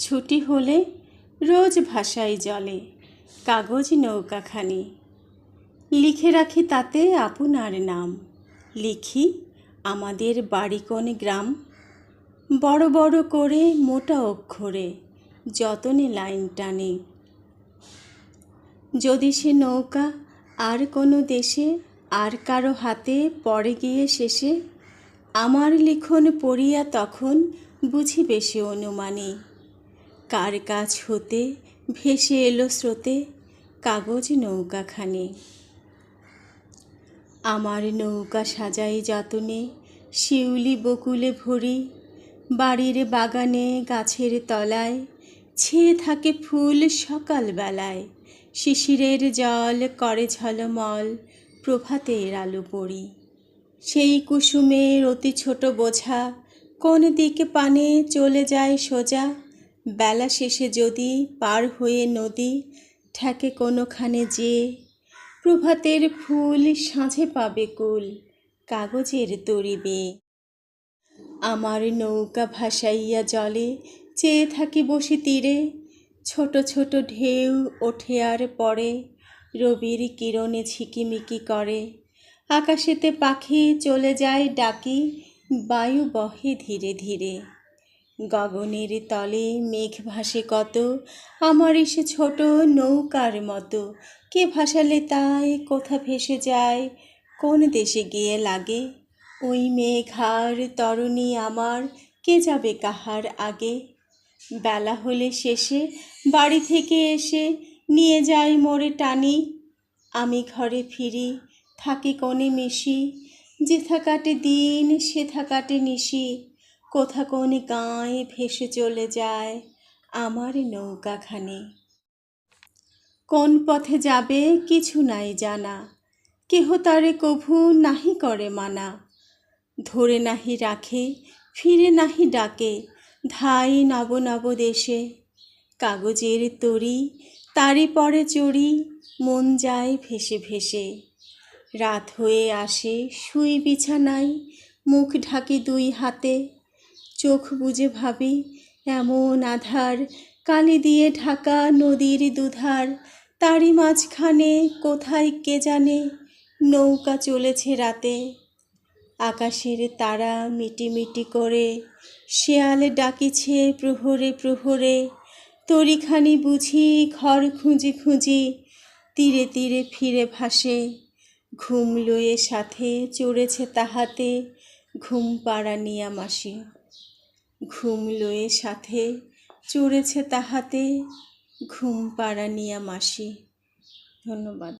ছুটি হলে রোজ ভাষায় জলে, কাগজ নৌকাখানি। লিখে রাখি তাতে আপনার নাম। লিখি আমাদের বাড়ি কোন গ্রাম। বড় বড় করে মোটা অক্ষরে যতনে লাইন টানে। যদি সে নৌকা আর কোনো দেশে আর কারও হাতে পড়ে গিয়ে শেষে, আমার লিখন পড়িয়া তখন বুঝিবে সে অনুমানে। কার কাছ হতে ভেসে এলো স্রোতে? কাগজ নৌকাখানি। আমার নৌকা সাজাই যতনে, শিউলি বকুলে ভরি। বাড়ির বাগানে, গাছের তলায়, ছেয়ে থাকে ফুল সকালবেলায়। শিশিরের জল করে ঝলমল প্রভাতের আলো পড়ি। সেই কুসুমের অতি ছোট বোঝা কোন দিকে পানে চলে যায় সোজা? বেলা শেষে যদি পার হয়ে নদী ঠেকে কোনোখানে যে প্রভাতের ফুল সাঁঝে পাবে কুল কাগজের তরিবে। আমার নৌকা ভাসাইয়া জলে চেয়ে থাকি বসে তীরে, ছোট ছোট ঢেউ ওঠে আর পড়ে, রবির কিরণে ঝিকিমিকি করে। আকাশেতে পাখি চলে যায় ডাকি, বায়ু বহে ধীরে ধীরে। গগনের তলে মেঘ ভাসে কত? আমার এসে ছোট নৌকার মতো। কে ভাসালে তাই? কোথা ভেসে যায়? কোন দেশে গিয়ে লাগে? ওই মেঘার তরণী আমার, কে যাবে কাহার আগে? বেলা হলে শেষে, বাড়ি থেকে এসে নিয়ে যাই মোরে টানি। আমি ঘরে ফিরি, থাকি কোণে মিশি। যেথা কাটে দিন সেথা কাটে নিশি। কোথা কোন গাঁয়ে ভেসে চলে যায় আমার নৌকাখানি। কোন পথে যাবে কিছু নাই জানা, কেহ তারে কভু নাহি করে মানা। ধরে নাহি রাখে, ফিরে নাহি ডাকে, ধাই নব নব দেশে। কাগজের তরি, তারি পরে চড়ি, মন যায় ভেসে ভেসে। রাত হয়ে আসে, শুই বিছানায়, মুখ ঢাকি দুই হাতে চোখ বুজে ভাবি, এমন আধার কালি দিয়ে ঢাকা নদীর দুধার। তারই মাঝখানে কোথায় কে জানে, নৌকা চলেছে রাতে। আকাশের তারা মিটিমিটি করে, শেয়ালে ডাকিছে প্রহরে প্রহরে। তরিখানি বুঝি, ঘর খুঁজি খুঁজি, তীরে তীরে ফিরে ভাসে। ঘুম লয়ে সাথে চড়েছে তাহাতে, ঘুম পাড়া নিয়া মাসি। ঘুম লয়ে সাথে চড়েছে তাহাতে। ঘুম পাড়া নিয়া মাসি ধন্যবাদ।